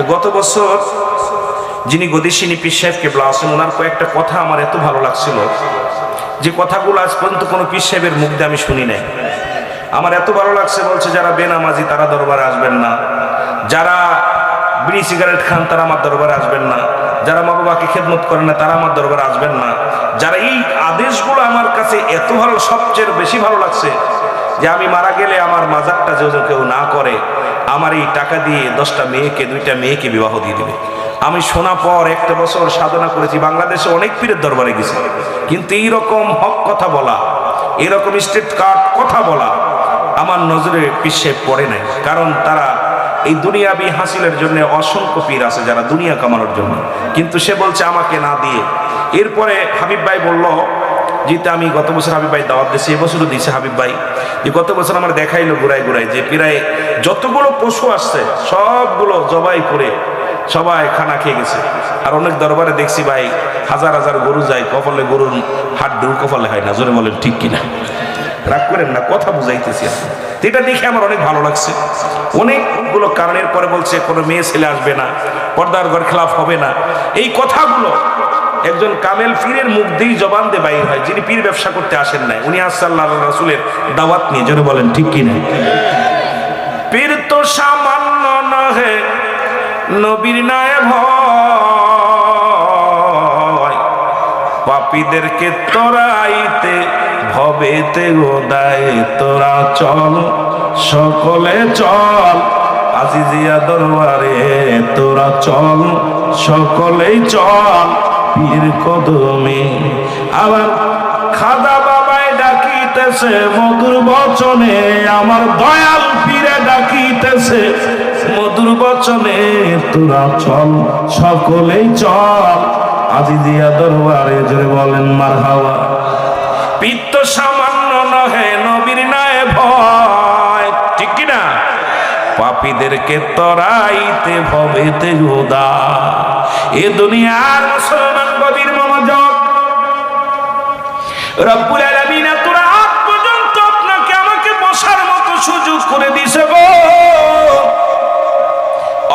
তো গত বছর যিনি গদিসিনী পীর সাহেব কেবলা আছেন ওনার কয়েকটা কথা আমার এত ভালো লাগছিল। যে কথাগুলো আজ পর্যন্ত কোনো পীর সাহেবের মুখ দিয়ে আমি শুনি নাই। আমার এত ভালো লাগছে, বলছে, যারা বেনামাজি, তারা দরবারে আসবেন না। যারা বিড়ি সিগারেট খান, তারা আমার দরবারে আসবেন না। যারা মা বাবাকে খেদমত করেন না, তারা আমার দরবারে আসবেন না। যারা এই আদেশগুলো আমার কাছে এত ভালো, সবচেয়ে বেশি ভালো লাগছে যে আমি মারা গেলে আমার মাজারটা যে কেউ না করে, আমার এই টাকা দিয়ে দশটা মেয়েকে, দুইটা মেয়েকে বিবাহ দিয়ে দেবে। আমি শোনা পর একটা বছর সাধনা করেছি, বাংলাদেশে অনেক পীরের দরবারে গেছি। কিন্তু এইরকম হক কথা বলা এরকম স্টেট কার্ড কথা বলা আমার নজরে পিছিয়ে পড়ে নাই। কারণ তারা এই দুনিয়াবি হাসিলের জন্য অসংখ্য পীর আছে যারা দুনিয়া কামানোর জন্য। কিন্তু সে বলছে, আমাকে না দিয়ে। এরপরে হাবিব ভাই বলল যেটা আমি গত বছর হাবিব ভাই দাওয়াত দিয়েছি, এবছরও দিয়েছে হাবিব ভাই। যে গত বছর আমার দেখাইলো ঘুরাই ঘুরাই যে প্রায় যতগুলো পশু আসছে, সবগুলো জবাই করে সবাই খানা খেয়ে গেছে। আর অনেক দরবারে দেখছি ভাই, হাজার হাজার গরু যায়, কপালে গরুর হাট ডুর কপালে হয় না, জোরে বলেন, ঠিক কিনা? রাগ করেন না, কথা বুঝাইতেছি এটা দেখে আমার অনেক ভালো লাগছে। অনেকগুলো কারণের পরে বলছে, কোনো মেয়ে ছেলে আসবে না, পর্দার ঘর খেলাফ হবে না। এই কথাগুলো একজন কামেল পীরের মুখ দিয়েই জবান দিয়ে বাইর হয়, যিনি পীর ব্যবসা করতে আসেন নাই। উনি আসাল্লাহ রাসুলের দাওয়াত নিয়ে যেন বলেন, ঠিক কিনা পীর তো সামান্য নহে, নবীর নায় ভয়। পাপীদেরকে তোরাইতে, ভবেতে গোদায় তোরা চল, সকলে চল। আজিজিয়া দরবারে তোরা চল, সকলেই চল। পীর কদমে। আবার খাদা বাবাই ডাকিতেছে, মধুর বচনে আমার দয়াল পীরে ডাকিতেছে, মধুর বচনে তোরা চল, সকলেই চল। আজি দিয়া দরবারে জোরে বলেন মার হাওয়া পিত্ত সামান্য নহে, নবীর নায় ভয়। ঠিক কিনা? পাপীদেরকে তরাইতে ভবেতে গোদা এ দুনিয়ার মুসলমান রব্বুল আলামিন তোরা আজ পর্যন্ত আপনাকে আমাকে বসার মতো সুযোগ করে দিছে গো।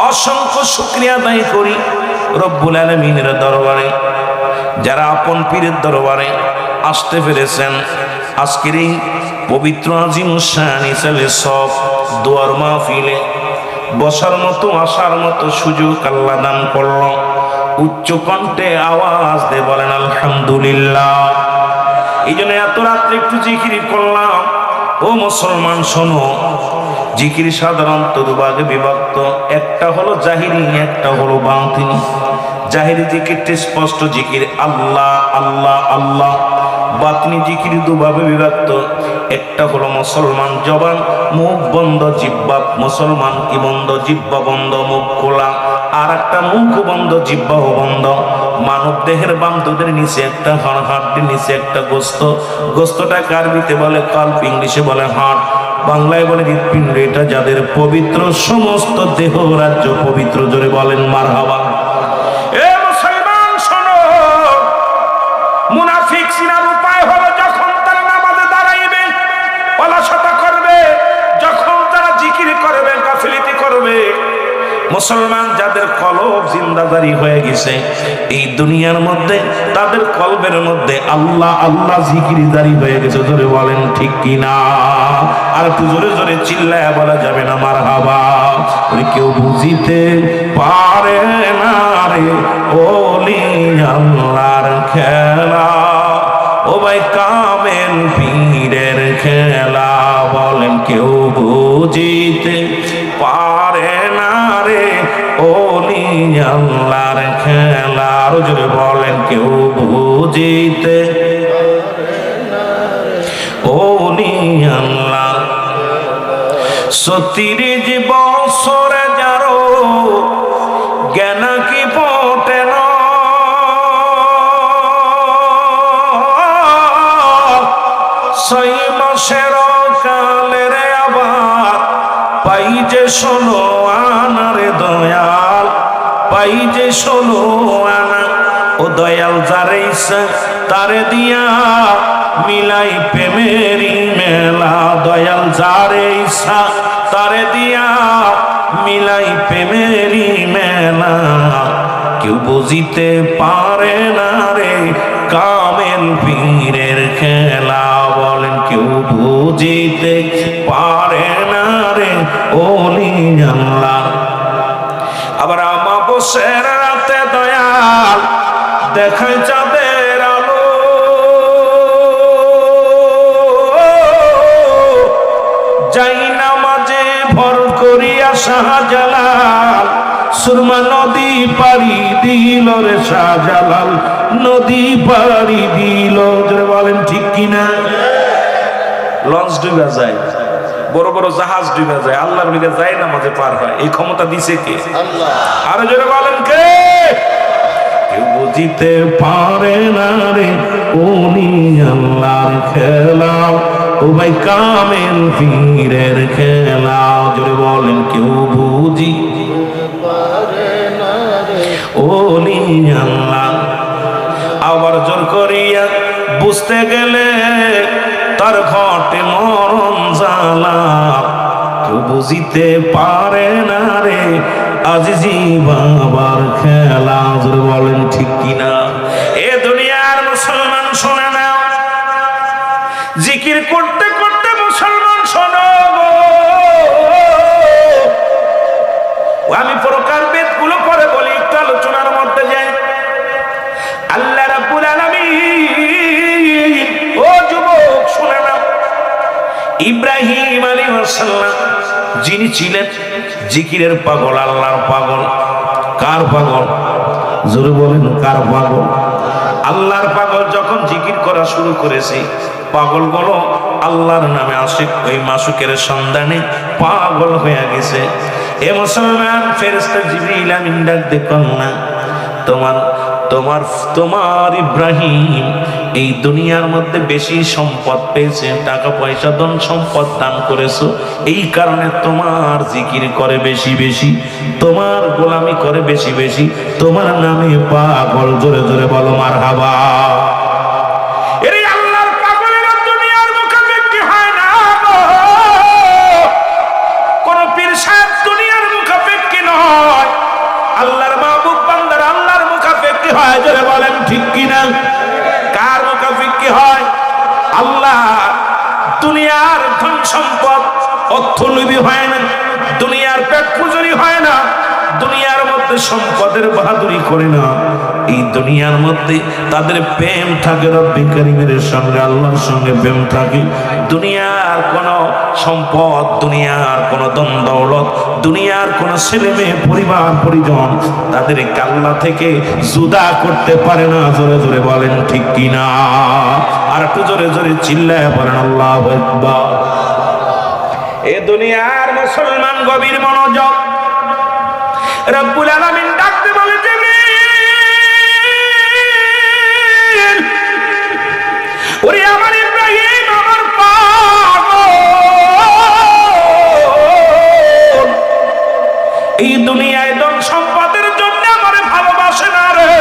অসংখ্য শুক্রিয়া আদায় করি রব্বুল আলমিনের দরবারে। যারা আপন পীরের দরবারে আসতে পেরেছেন, আজকের এই পবিত্র আজিম শান হিসেবে সব দোয়ার মাহফিলে বসার মতো, আসার মতো সুযোগ আল্লাহ দান করল। উচ্চ কণ্ঠে আওয়াজ দে বলেন, আলহামদুলিল্লাহ। এই জন্য এত রাত্রে একটু জিকিরি করলাম। ও মুসলমান, শোনো, জিকির সাধারণত দুভাগে বিভক্ত। একটা হলো জাহিরি, একটা হলো বাতিনি। জাহিরি জিকিরটি স্পষ্ট জিকির, আল্লাহ আল্লাহ আল্লাহ। বাতিনি জিকির দুভাবে বিভক্ত। একটা হলো মুসলমান জবান, মুখ বন্ধ জিব্বা মুসলমান কি বন্ধ জিব্বা বন্ধ, মুখ খোলা। আর একটা মুখ বন্ধ জিব্বাহ বন্ধ মানব দেহের বান্ধবের নিচে একটা হাড়, হাড়টির নিচে একটা গোস্ত। গোস্তটা কারবিতে বলে? কাল্প ইংলিশে বলে হাড়। বাংলায় বলে হৃৎপিণ্ড। এটা যাদের পবিত্র, সমস্ত দেহ রাজ্য পবিত্র, জোরে বলেন মার হাওয়া মুসলমান কলব হয়ে গেছে। এই দুনিয়ার মধ্যে, তাদের কলবের মধ্যে আল্লাহ আল্লাহ জিকিরিদারি হয়ে গেছে। জোরে বলেন, ঠিক কিনা আর একটু জোরে জোরে চিল্লায় বলা যাবে না মার হাবা কেউ বুঝিতে পারে না রে, ওলি আল্লাহর খেলা। ও ভাই কামেল পীরের খেলা, বলেন কেউ বুঝিতে আল্লাহর খেলা আরও বলেন কেউ বুঝিতে। ওলি আল্লাহ সতীর বছরে পাই যে শোনো আনা, ও দয়াল যারে ইচ্ছা, তারে দিয়া মিলাই প্রেমের মেলা। দয়াল যারে ইচ্ছা, তারে দিয়া মিলাই প্রেমের মেলা। কেউ বুঝিতে পারে না রে কামেল দেখায় চাঁদের আলো। যাই না মাঝে ভর করিয়া শাহজালাল সুরমা নদী পাড়ি দিল রে শাহজালাল নদী পাড়ি দিল। বলেন ঠিক কিনা? লঞ্চ ডুবে যায় বড় বড় জাহাজ ডুবে যায় আল্লাহর মিলে যায় না মাঝে পার হয় এই ক্ষমতা দিছে কে? আরও জোরে বলেন কে? কেউ বুঝিতে পারে না রে, উনি আল্লাহর খেলা। ও ভাই কামেল পীরের খেলা। জোরে বলেন, কেউ বুঝি ওলি আল্লাহ। আবার জোর করিয়া বুঝতে গেলে তার ঘটে মরণ জ্বালা। কেউ বুঝিতে পারে না রে আজিজি বাবার খেলা বলেন ঠিক কিনা? এ দুনিয়ার মুসলমান, শোনে না জিকির করতে করতে মুসলমান, শোনো। আমি প্রকার বেদগুলো পরে বলি, একটু আলোচনার মধ্যে যাই। আল্লাহ রাব্বুল আলামিন, ও যুবক, শুনে না ইব্রাহিম আলাইহিস সালাম যিনি ছিলেন জিকিরের পাগল, আল্লাহর পাগল। কার পাগল? জোরে বলেন, কার পাগল? আল্লাহর পাগল যখন জিকির করা শুরু করেছে পাগল বলো আল্লাহর নামে আশিক, ওই মাসুকের সন্ধানে পাগল হয়ে গেছে। এ মুসলমান ফেরেস্তা জিবরিল আমিন ডাক দেখুন না। তোমার তোমার তোমার ইব্রাহিম এই দুনিয়ার মধ্যে বেশি সম্পদ পেয়েছে, টাকা পয়সা, ধন সম্পদ দান করেছ, এই কারণে তোমার জিকির করে বেশি বেশি, তোমার গোলামি করে বেশি বেশি, তোমার নামে পাগল, জোরে জোরে বলো মার হাবা সম্পদ অর্থলোভী হয় না, দুনিয়ার পেট পুজুরি হয় না, দুনিয়ার মধ্যে সম্পদের বাহাদুরি করে না। এই দুনিয়ার মধ্যে তাদের প্রেম থাকে রব্বি সঙ্গে, আল্লাহর সঙ্গে প্রেম থাকে। দুনিয়ার কোন সম্পদ, দুনিয়ার কোন দ্বন্দ্বলত দুনিয়ার কোন ছেলে মেয়ে, পরিবার, পরিজন তাদের কাল্লা থেকে জুদা করতে পারে না, জোরে জোরে বলেন ঠিক কিনা? আর একটু জোরে জোরে চিল্লায় বলেন, আল্লাহ এ দুনিয়ার মুসলমান গভীর মনোযোগ। রব্বুল আলামিন ডাকতে বলে জিবরিল ওরে আমার ইব্রাহিম, আমার পাগল। এই দুনিয়ায় ধন সম্পদের জন্য আমার ভালোবাসে না রে।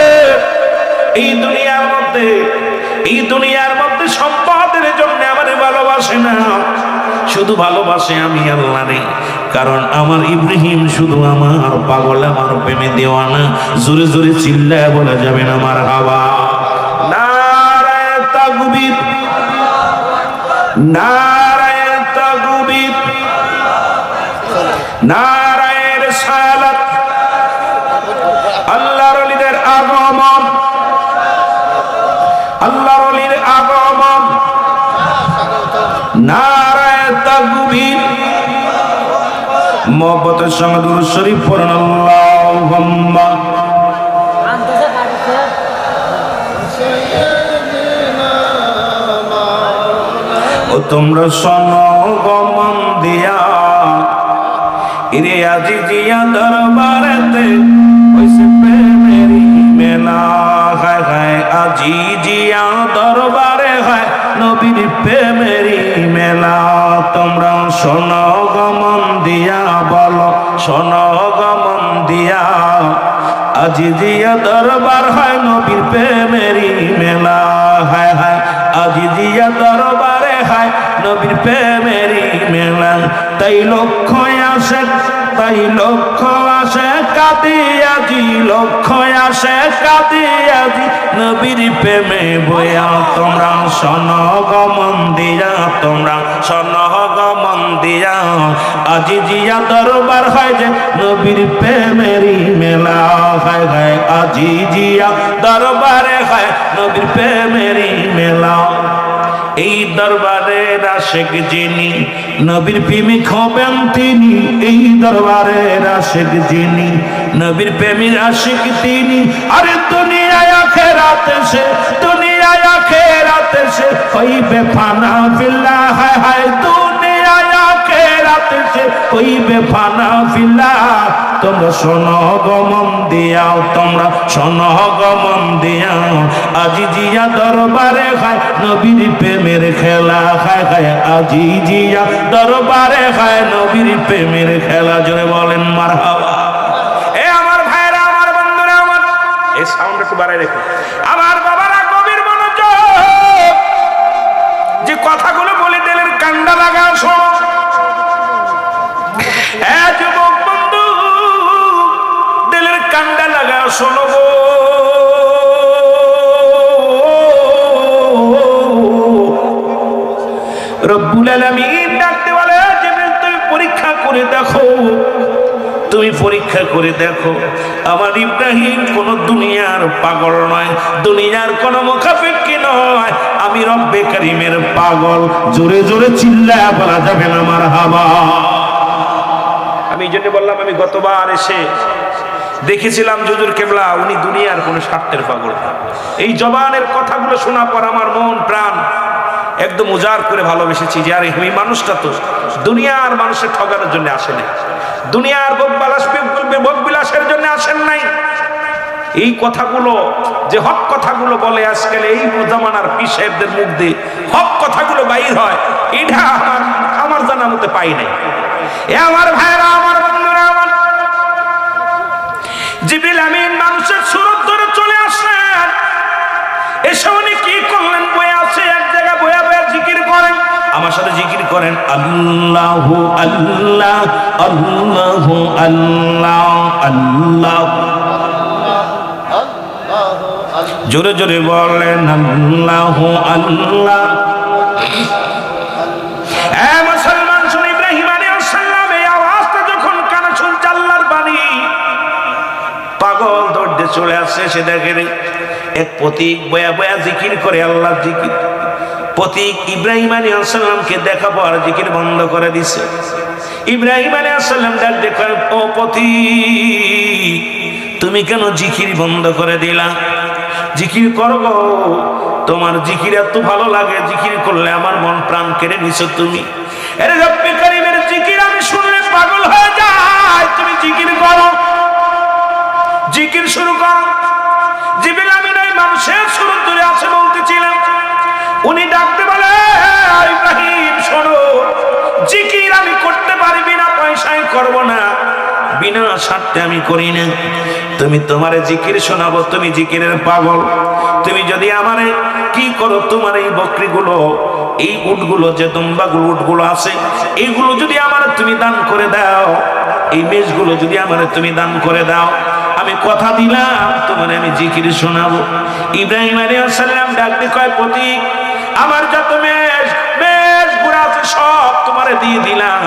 এই দুনিয়ার মধ্যে, এই দুনিয়ার মধ্যে সম্পদের জন্য আমার ভালোবাসে না। শুধু ভালোবাসে আমি আল্লাহ নেই কারণ আমার ইব্রাহিম শুধু আমার পাগল, আমার প্রেমে দেওয়ানা। জোরে জোরে চিল্লায় বলা যাবে না আমার হাওয়া। নারায় তাকবীর। নারায় তাকবীর। নারায়ের মোহব্বতের সঙ্গে দুরূদ শরীফ পড়েন, আল্লাহুম্মা। ও তোমরা শোনো গমন দিয়া ইরে আজি জিয়া দরবারেতে হইছে প্রেমেরি মেলা। হায় হায় আজি জিয়া দরবারে হয়, নবীর প্রেমেরি মেলা। তোমরা শোনো গমন দিয়া বল, শোনো গমন দিয়া। আজি দিয়া দরবার হয় নবীর প্রেমেরি মেলা। হায় হায়, আজি দিয়া দরবারে হায় নবীর প্রেমেরি মেলা। তাই লক্ষ্য আসে তাই লক্ষ্য আসে কাদিয়াজি লক্ষ্য আসে কাদিয়াজি নবীর প্রেমে বয়া তোমরা সনগমন দিয়া তোমরা সনগমন দিয়া আজি জিয়া দরবার হয় যে নবীর প্রেমেরই মেলা হয় হয়। আজি জিয়া দরবারে হয় নবীর প্রেমেরই মেলা। দরবারের আশেক যিনি, নবীর প্রেমিক হবেন তিনি। এই দরবারের আশেক যিনি, নবীর প্রেমিক আশেক তিনি। আরে দুনিয়ায় আখেরাতে সে দুনিয়ায় আখেরাতে সে হইবে ফানা বিল্লাহ, হায় হায় সে হইবে ফানা বিল্লাহ তোমরা সনগমন দিয়াও, তোমরা সনগমন দিয়াও। আজি জিয়া দরবারে খায় নবীর প্রেমের খেলা খায় খায় আজি জিয়া দরবারে খায় নবীর প্রেমের খেলা, জোরে বলেন মার এ আমার ভাইরা, আমার বন্ধুরা, আমার এই সাউন্ড একটু বাড়াই রেখো আমার বাবারা গভীর মনোযোগ। যে কথাগুলো বলে দিলেন কান্ডা লাগা শোনো। শোনো গো দুনিয়ার পাগল নয়, দুনিয়ার কোন মুখাপেক্ষী নয়। আমি রব্বে করিমের পাগল। জোরে জোরে চিল্লায় বলা যাবে আমার হাবা আমি এই জন্য বললাম, আমি গতবার এসে দেখেছিলাম জুজুর কেবলা, উনি দুনিয়ার কোন স্বার্থের পাগল। এই জবানের কথাগুলো শোনা পর আমার মন, প্রাণ একদম উজাড় করে ভালোবেসেছি যে, আরে, এই মানুষটা তো দুনিয়ার মানুষের ঠগানোর জন্য আসে নাই। দুনিয়ার ভোগবিলাস, ভোগবিলাসের জন্য আসেন নাই। এই কথাগুলো যে হক কথাগুলো বলে আজকাল, এই জামানার পিসেবদের মুখ দিয়ে হক কথাগুলো বাইর হয়। এটা আমার আমার জানা মতে পাই নাই। আমার ভাইরা, আমার করেন, আল্লাহ আল্লাহ আল্লাহ আল্লাহ আল্লাহ। জোরে জোরে বলেন, আল্লাহ আল্লাহ। পাগল চলে আসছে, সে দেখে এক প্রতীক বয়া বয়া জিকির করে আল্লাহ জিকির। প্রতীক ইব্রাহিম আলী আসাল্লামকে দেখাবো আর জিকির বন্ধ করে দিছে। ইব্রাহিম আলী আসাল্লাম ডাক দেখে ও প্রতীক, তুমি কেন জিকির বন্ধ করে দিলা? জিকির করব তোমার জিকির এত ভালো লাগে, জিকির করলে আমার মন প্রাণ কেড়ে নিছো তুমি। জিকির আমি হয়ে তুমি জিকির করো। জিকির শুরু কর। জিবিল ওই মানুষের শুরু বিনা স্বার্থে আমি করি না। তুমি তোমারে জিকির শোনাবো, তুমি জিকিরের পাগল। তুমি যদি আমারে কি করো, তোমার এই বকরিগুলো, এই উটগুলো, যে দুম্বাগুলো উটগুলো আছে এইগুলো যদি আমার তুমি দান করে দাও, এই মেষগুলো যদি আমার তুমি দান করে দাও, আমি কথা দিলাম, তোমার আমি জিকির শোনাবো। ইব্রাহিম আলাইহিস সালাম ডাকতে কয় প্রতীক আমার যত মেষ মেষ গুড়া আছে সব তোমারে দিয়ে দিলাম।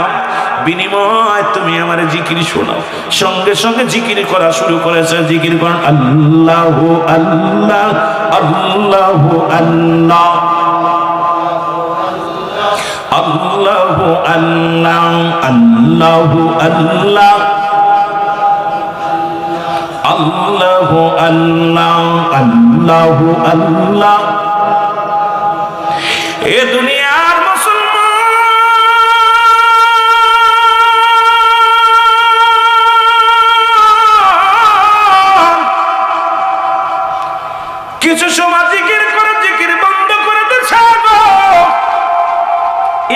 বিনিময় তুমি আমার জিকির শোনাও। সঙ্গে সঙ্গে জিকির করা শুরু করেছে। জিকির করেন আল্লাহ আল্লাহ আল্লাহ আল্লাহ আল্লাহ আল্লাহ আল্লাহ আল্লাহ আল্লাহ আল্লাহ আল্লাহ আল্লাহ। এ দুনিয়ার কিছু সময় জিকির করে জিকির বন্ধ করে দিচ্ছে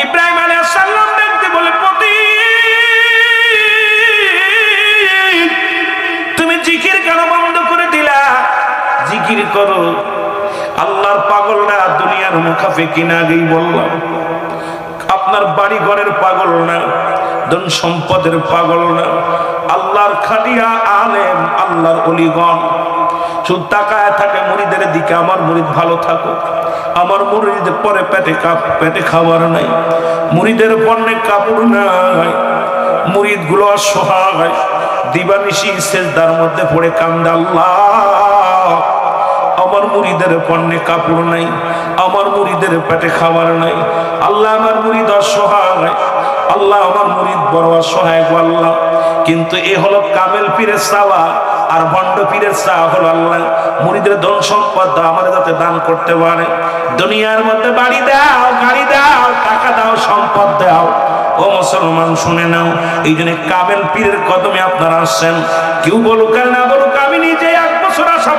ইব্রাহিম আলাইহিস দেখতে বলে পতি তুমি জিকির কেন বন্ধ করে দিলা? জিকির করো। আল্লাহর পাগলরা দুনিয়ার মুখাফে কিনা আগেই বললাম, আপনার বাড়ি ঘরের পাগল না, ধন সম্পদের পাগল না। আল্লাহর খাটিয়া আলেম, আল্লাহর অলিগণ। শুধু তাকায় থাকে মুড়িদের দিকে, আমার মুড়িদ ভালো থাকুক। আমার মুড়িদ পরে পেটে কাপ, পেটে খাবার নাই। মুড়িদের পণ্যে কাপড় নাই। মুড়িদগুলো অসহায়। দিবানিশি সেজদার মধ্যে পড়ে কান্দে আমার মুড়িদের পণ্যে কাপড় নাই। আমার মুড়িদের পেটে খাবার নাই। আল্লাহ আমার মুড়িদ অসহায়। আল্লাহ আমার মুড়িদ বড় অসহায় আল্লাহ। কিন্তু এ হলো কামেল পীরের চাওয়া আর ভণ্ড পীরের চাওয়া হলো আল্লাহ। মুড়িদের ধন সম্পদ দাও আমার যাতে দান করতে পারে। দুনিয়ার মধ্যে বাড়ি দাও, গাড়ি দাও, টাকা দাও, সম্পদ দাও। ও মুসলমান, শুনে নাও, এই জন্য কাবেল পীরের কদমে আপনারা আসছেন। কেউ বলুক আর না বলুক, আমি নিজে এক বছর আসা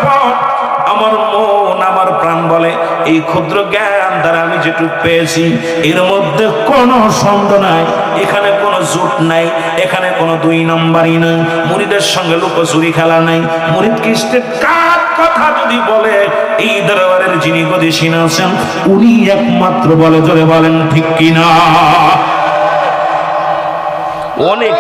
আমার মন, আমার প্রাণ বলে, এই ক্ষুদ্র জ্ঞান দ্বারা আমি যেটুকু পেয়েছি, এর মধ্যে কোনো সন্দেহ নাই। এখানে জুট নাই, এখানে কোনো দুই নম্বরই নাই। মুরিদের সঙ্গে লুকোচুরি খেলা নাই। মুরিদ কৃষ্ণের কার কথা যদি বলে, এই দরবারের যিনি উনি একমাত্র বলে, জোরে বলেন, ঠিক কিনা? অনেক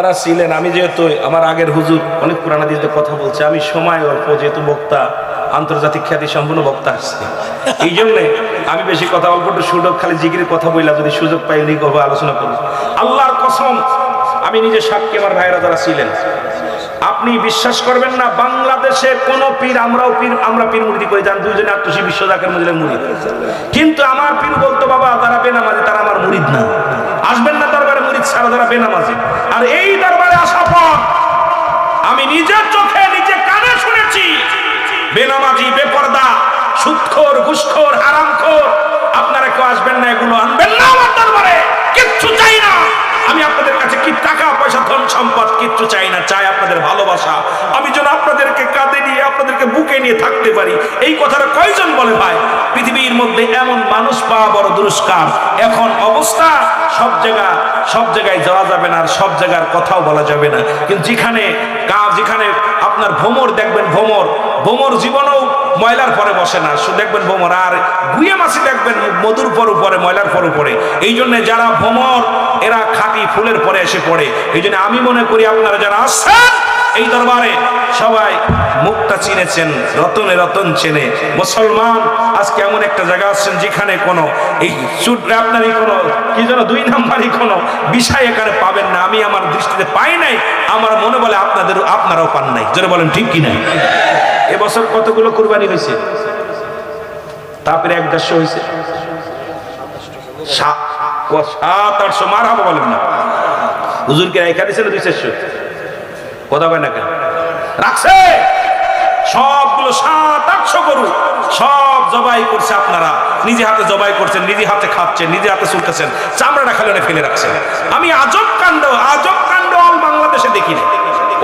আপনারা ছিলেন, আমি যেহেতু আমার আগের হুজুর অনেক পুরানা দিতে কথা বলছে, আমি সময় অল্প যেহেতু বক্তা, আন্তর্জাতিক খ্যাতি সম্পন্ন বক্তা আসছে। এই জন্যে আমি বেশি কথা অল্প একটু সুযোগ খালি জিগির কথা বললাম যদি সুযোগ পাই, উনি গল্প আলোচনা করুন। আল্লাহর কসম, আমি নিজে সাক্ষী আমার ভাইরা যারা ছিলেন। আপনি বিশ্বাস করবেন না, বাংলাদেশে কোন পীর, আমরাও পীর, আমরা পীর মুরিদি করে যান, দুইজনে আত্মসী বিশ্বজাকের মধ্যে মুরিদ কিন্তু আমার পীর বলতো, বাবা তারা বেনামাজি, তারা আমার মুরিদ না। আসবেন তারা বেনামাজি। আর এই দরবারে আসা পর আমি নিজের চোখে, নিজে কানে শুনেছি, বেনামাজি, বেপর্দা, সুৎখোর, ঘুষখোর, হারামখোর, আপনারা কেউ আসবেন না, এগুলো আনবেন না আমার দরবারে, কিচ্ছু চাই না। আমি আপনাদের কাছে কি টাকা, পয়সা, ধন সম্পদ কিচ্ছু চাই না, চাই আপনাদের ভালোবাসা। আমি যেন আপনাদেরকে নিয়ে আপনাদেরকে বুকে নিয়ে থাকতে পারি। এই কথাটা কয়জন বলে ভাই? পৃথিবীর মধ্যে এমন মানুষ পাওয়া বড় দুরস্কার। এখন অবস্থা সব জায়গা, সব জায়গায় যাওয়া যাবে না আর সব জায়গার কথাও বলা যাবে না। কিন্তু যেখানে কাজ যেখানে আপনার ভ্রমর দেখবেন ভ্রমর ভ্রমর জীবনেও ময়লার পরে বসে না। শুধু দেখবেন ভ্রমর আর গুয়ে মাসি দেখবেন মধুর পর উপরে, ময়লার পর উপরে। এই জন্য যারা ভ্রমর এরা খাঁটি ফুলের পরে এসে পড়ে। এই জন্য আমি মনে করি আপনারা যারা আসছেন এই দরবারে সবাই মুখটা চিনেছেন, রতনে রতন চেনে। মুসলমান, আজকে এমন একটা জায়গা আসছেন যেখানে কোনো এই চুটরে আপনারই কোনো, কি যেন দুই নাম্বারই কোনো বিষয় এখানে পাবেন না। আমি আমার দৃষ্টিতে পাই নাই, আমার মনে বলে আপনাদের, আপনারাও পান নাই। জোরে বলেন, ঠিক কিনা এবছর কতগুলো কুরবানি হয়েছে? তারপরে এক দেড়শো হয়েছে। সাত আটশো, মার হাবা বলেন না। হুজুরকে রেখা দিয়েছিল দুই চারশো? কথা কয় না কেন? রাখছে। সবগুলো সাত, আটশো গরু সব জবাই করছে আপনারা। নিজে হাতে জবাই করছেন, নিজে হাতে খাচ্ছেন, নিজে হাতে চুলতেছেন, চামড়াটা খালে ফেলে রাখছেন। আমি আজব কাণ্ড আজব কাণ্ড অল বাংলাদেশে দেখি না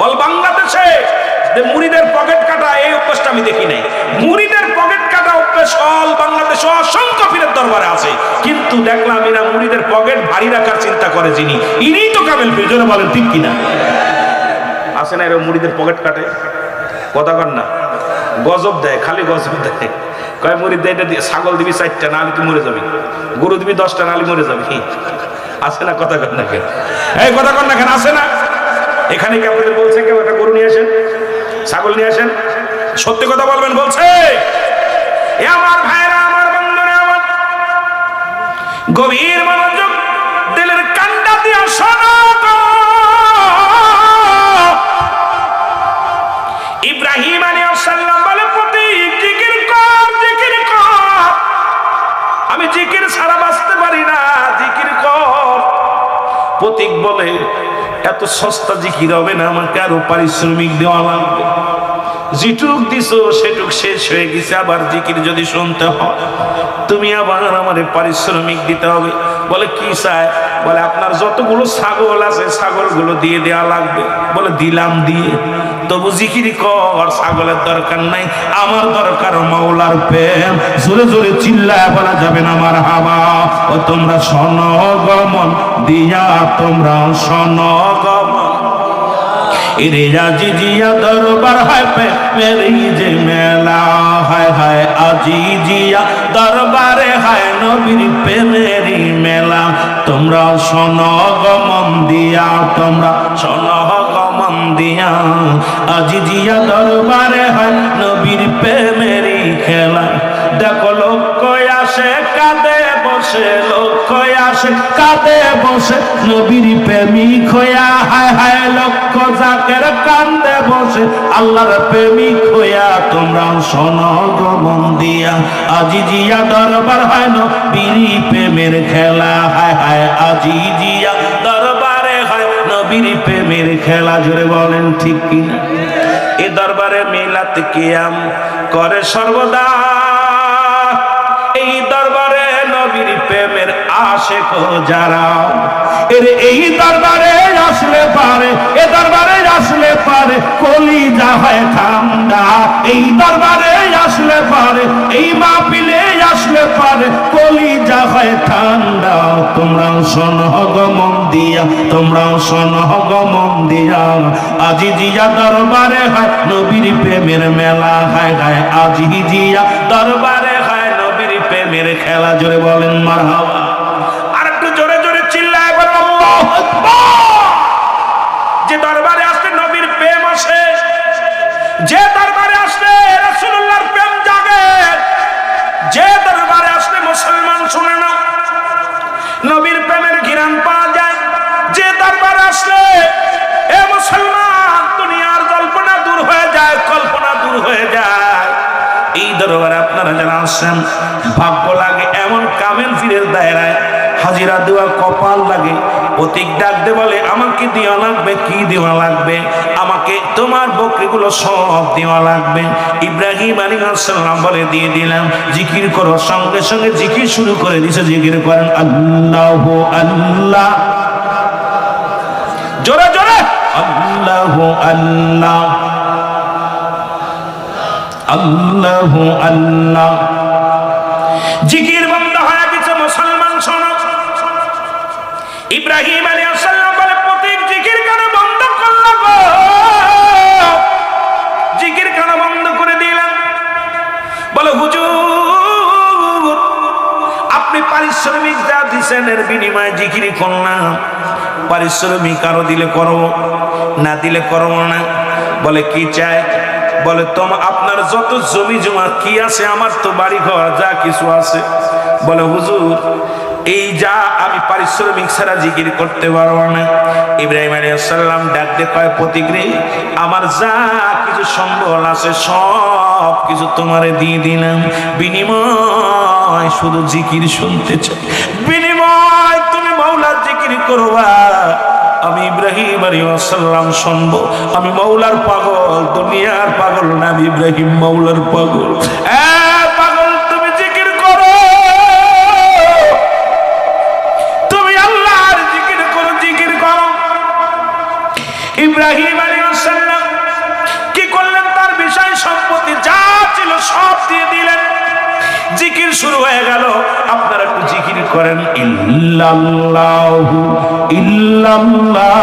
অল বাংলাদেশে মুড়িদের পকেট কাটা, এই অভ্যাসটা আমি দেখি নাই। মুড়িদের পকেট কাটা অভ্যাস অল বাংলাদেশে অসংখ্য পীরের দরবারে আছে। কিন্তু দেখলাম এরা মুড়িদের পকেট ভারী রাখার চিন্তা করে যিনি। ইনিই তো কামেল জোরে বলেন, ঠিক কিনা? আসে না, এরকম মুড়িদের পকেট কাটে। কথা কর না। গজব দেয়, খালি গজব দেয়। কয়, মুড়ি দেয় এটা ছাগল দিবি চারটা, নাহলে তুই মরে যাবি। গরু দিবি দশটা, নাহলে মরে যাবি। আসে না, কথা কর না কেন? এই, কথা কর না কেন, আসে না। এখানে কি আপনাদের বলছে কেউ? একটা গরু নিয়ে আসেন, ছাগল নিয়ে আসেন। সত্যি কথা বলবেন, বলছে, এ আমার ভাইরা, আমার বন্ধুরা, আমার গভীর মনোযোগ সস্তা জিকির হবে না, আমাকে আরও পারিশ্রমিক দেওয়া লাগবে। যেটুক দিছো, সেটুক শেষ হয়ে গেছে, আবার জিকির যদি শুনতে হয়। তুমি আবার আমার পারিশ্রমিক দিতে হবে। বলে, কি চায় বলে, আপনার যতগুলো ছাগল আছে, ছাগলগুলো দিয়ে দেওয়া লাগবে। বলে, দিলাম, দিয়ে। তবু জিকিরি কর, ছাগলের দরকার নাই, আমার দরকার মাওলার প্রেম। জোরে জোরে চিল্লায় বলা যাবে না আমার হাবা। ও তোমরা সনগমন দিয়া, তোমরা সনগমন দরবার হয় মেরি যে মেলা। হায় হায় আজি জিয়া দরবারে হয় নবীর প্রেমেরি মেলা। তোমরা শোনো গমন দিয়া, তোমরা গমন দিয়া। আজি জিয়া দরবারে হয় নবীর প্রেমেরি খেলা। দেখো লোক আসে, কাঁদে, বসে। লোক আসে, কাঁদে, বসে। নবীর প্রেমিক হইয়া হায় হায় লক্ষ জাকের কান্দে বসে। আল্লাহর প্রেমিক হইয়া তোমরা শোনো গমন দিয়া। আজি জিয়া দরবার হয় নবীর প্রেমের খেলা। হায় হায়, আজি জিয়া নবীর প্রেমের খেলা জুড়ে বলেন, ঠিক কিনা? এ দরবারে মিলাত কিয়াম করে সর্বদা। এই দরবারে নবীর প্রেমের আশেক যারা। এর এই দরবারে আসলে পারে, এ দরবারে আসলে পারে, কলিজা হয় ঠান্ডা। এই দরবারে আসলে পারে, এই মাহফিলে আসলে পারে, কলিজা হয় ঠান্ডা। তোমরাও শোনো গমন দিয়া, তোমরাও শোনো গমন দিয়া। আজি জিয়া দরবারে হয় নবীর প্রেমের মেলা, হয় গায় আজি জিয়া দরবারে হয় নবীর প্রেমের খেলা। জোরে বলেন, মারহাবা। কল্পনা হয়ে যায়। এই দরবারে আপনারা যারা আসছেন ভাগ্য লাগে এমন কামেল ফিরের দায়রায়, হাজিরা দেওয়া কপাল লাগে। প্রতীক ডাকতে বলে, আমাকে দেওয়া লাগবে, কি দেওয়া লাগবে? আমাকে তোমার বকরিগুলো সব দেওয়া লাগবে। ইব্রাহিম আলী সাল্লাম বলে, দিয়ে দিলাম, জিকির করো। সঙ্গে সঙ্গে জিকির শুরু করে দিছে, জিকির করেন, আল্লাহ আল্লাহ। জোরে জোরে, আল্লাহ আল্লাহ। আল্লাহ আল্লাহ। জিকির বন্ধ হয়ে গেছে, মুসলমান শোনো। ইব্রাহিম আলী সাল্লাম বলে, প্রতীক জিকির কেন বন্ধ করল জিকির কেন বন্ধ করে দিলাম বলে, হুজুর, আপনি পারিশ্রমিক যা দিছেন এর বিনিময়ে জিকিরি করলাম। পারিশ্রমিক আরও দিলে করব, না দিলে করব না। বলে, কি চায় বলে, তোম, আপনার যত জমি জমা কি আছে, আমার তো বাড়ি ঘর যা কিছু আছে। বলে, হুজুর, এই যা আমি পারিশ্রমিক ছাড়া জিকির করতে পারব না। ইব্রাহিম আলাইসাল্লাম ডাক দিয়ে কয় প্রতিগ্রে আমার যা কিছু সম্বল আছে, সব কিছু তোমারে দিয়ে দিলাম। বিনিময় শুধু জিকির শুনতে চাই। বিনিময় তুমি মাওলার জিকির করবা। আলাইসাল্লাম শুনব, আমি মৌলার পাগল, দুনিয়ার পাগল না ইব্রাহিম মৌলার পাগল। জিকির করো। জিকির করো কি করলেন? তার বিষয় সম্পত্তি যা ছিল সব দিয়ে দিলেন। জিকির শুরু হয়ে গেল। করেন, ইল্লাল্লাহু, ইল্লাল্লাহ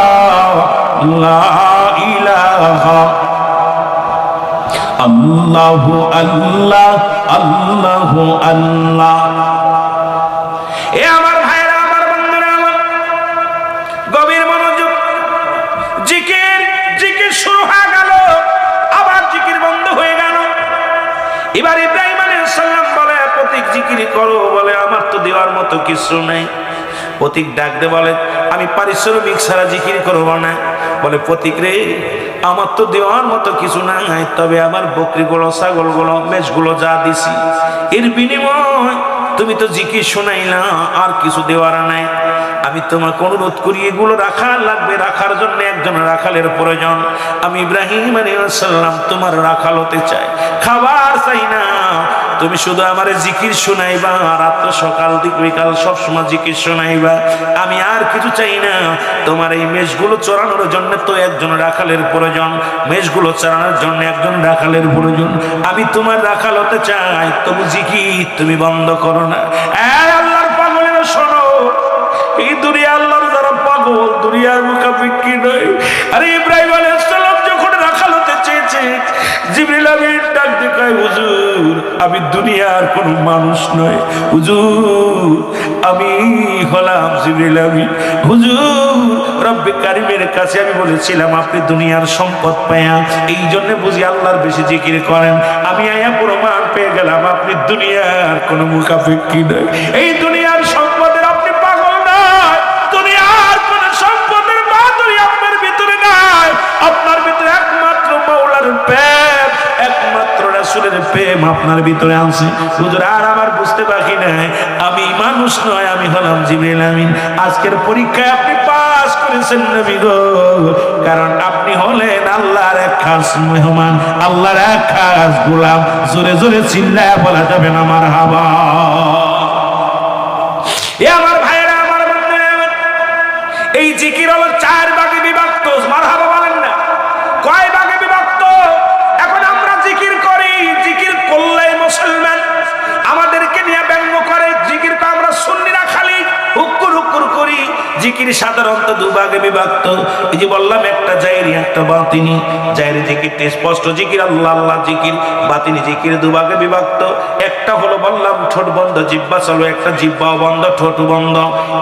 আল্লাহু আল্লাহ এ আমার ভাইরা আমার বন্ধুরা, আমার গভীর মনোযোগ, জিকির জিকির শুরু হয়ে গেল, আবার জিকির বন্ধ হয়ে গেল। এবার ইব্রাহিম আলাইহিসসালাম বলে, প্রতীক জিকির করো দেওয়ার মতো কিছু নেই। প্রতীক ডাকতে বলে, আমি পারিশ্রমিক ছাড়া জিকির করব না। বলে, প্রতীক রে, আমার তো দেওয়ার মতো কিছু নাই, তবে আমার বকরিগুলো, ছাগলগুলো মেষগুলো যা দিছি, এর বিনিময় তুমি তো জিকির শোনাইলা, আর কিছু দেওয়ার নাই। আমি তোমাকে অনুরোধ করি, এগুলো রাখার লাগবে, রাখার জন্য একজন রাখালের প্রয়োজন। আমি ইব্রাহিম আলাইসাল্লাম তোমার রাখাল হতে চাই, খাবার চাই না তুমি শুধু আমার জিকির শোনাইবা, রাত্র সকাল দিক বিকাল সবসময় জিকির শোনাইবা। আমি আর কিছু চাই না। তোমার এই মেষগুলো চড়ানোর জন্য তো একজন রাখালের প্রয়োজন। মেষগুলো চড়ানোর জন্য একজন রাখালের প্রয়োজন। আমি তোমার রাখাল হতে চাই, তবু জিকির তুমি বন্ধ করো না। আল্লাহর পাগলের, শোনো। এই দুনিয়া আল্লাহর যারা পাগল, দুনিয়ার মুখাপেক্ষি নয়। আরে ইব্রাহিম আলাইহিস সালাম আমি দুনিয়ার কোন মানুষ নয় হুজুর, আমি হলাম জিবরিল হুজুর কারিমের কাছে আমি বলেছিলাম, আপনি দুনিয়ার সম্পদ পায়া এই জন্য বুঝি আল্লাহর বেশি জিকির করেন। আমি আয়া প্রমাণ পেয়ে গেলাম, আপনি দুনিয়ার কোন মুখাপেক্ষি নয় এই দুনিয়ার আপনার ভিতরে আছে হুজুর আর আমার বুঝতে বাকি নাই। আমি মানুষ নয় আমি হলাম জিবরিল আমিন। আজকের পরীক্ষায় আপনি পাস করেছেন নবী গো। কারণ আপনি হলেন আল্লাহর এক খাস মেহমান আল্লাহর এক খাস গোলাম। জোরে জোরে চিল্লায় বলা যাবে না আমার হাবা এ আমার বন্ধুরা আমার, এই জিকির হলো চার জিকির সাধারণত দুভাগে বিভক্ত। এই যে বললাম, একটা জায়েরি, একটা বাতিনি। জায়েরি জিকিরটি স্পষ্ট জিকির, আল্লাহ আল্লাহ জিকির। বাতিনি জিকির দুভাগে বিভক্ত। একটা হলো বললাম, ঠোঁট বন্ধ জিব্বা চলো, একটা জিব্বা বন্ধ, ঠোঁট বন্ধ।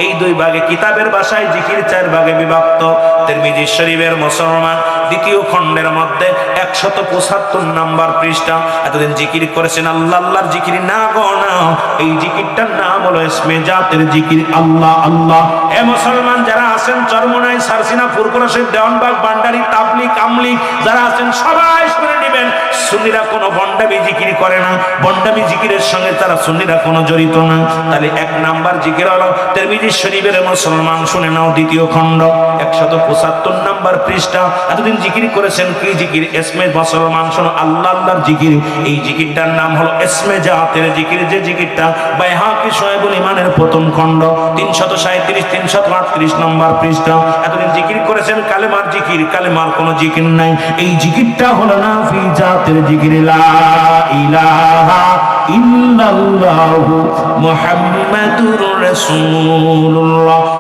এই দুই ভাগে কিতাবের ভাষায় জিকির চার ভাগে বিভক্ত। তেরমিজি শরীফের মুসলমান দ্বিতীয় খণ্ডের মধ্যে একশত পঁচাত্তর নাম্বার পৃষ্ঠা। এতদিন জিকির করেছেন আল্লাহ, আল্লাহর জিকির না গো এই জিকিরটার নাম হলো ইসমে জাতের জিকির, আল্লাহ আল্লাহ। এ মুসলমান যারা আছেন চরমনাই সারসিনা ফুরকুরা শরীফ দেওয়ানবাগ, বান্ডারি তাবলিক আমলিক যারা আছেন সবাই শুনে নেবেন, সুন্নিরা কোনো বন্ডামি জিকির করে না। বন্ডামি জিকিরের সঙ্গে তারা সুন্নিরা কোনো জড়িত না। তাহলে এক নাম্বার জিকির হলো তেরমিজি শরীফের মুসলমান, শুনে নাও দ্বিতীয় খণ্ড, একশত পঁচাত্তর নাম্বার পৃষ্ঠা। এতদিন জিকির করেছেন, কি জিকির? এসমে মুসলমান শোনো আল্লাহ আল্লাহর জিকির। এই জিকিরটার নাম হলো এসমে জাতের জিকির। যে জিকিরটা বাইহাকি সোহেবুল ইমানের প্রথম খণ্ড, তিনশত সাঁত্রিশ তিনশত আটত্রিশ নম্বর পৃষ্ঠা। এতদিন জিকির করেছেন, কালেমার জিকির, কালেমার কোনো জিকির নাই। এই জিকিরটা হলো না ফি জাতের জিকির, লা ইলাহা ইল্লাল্লাহু মুহাম্মাদুর রাসূলুল্লাহ।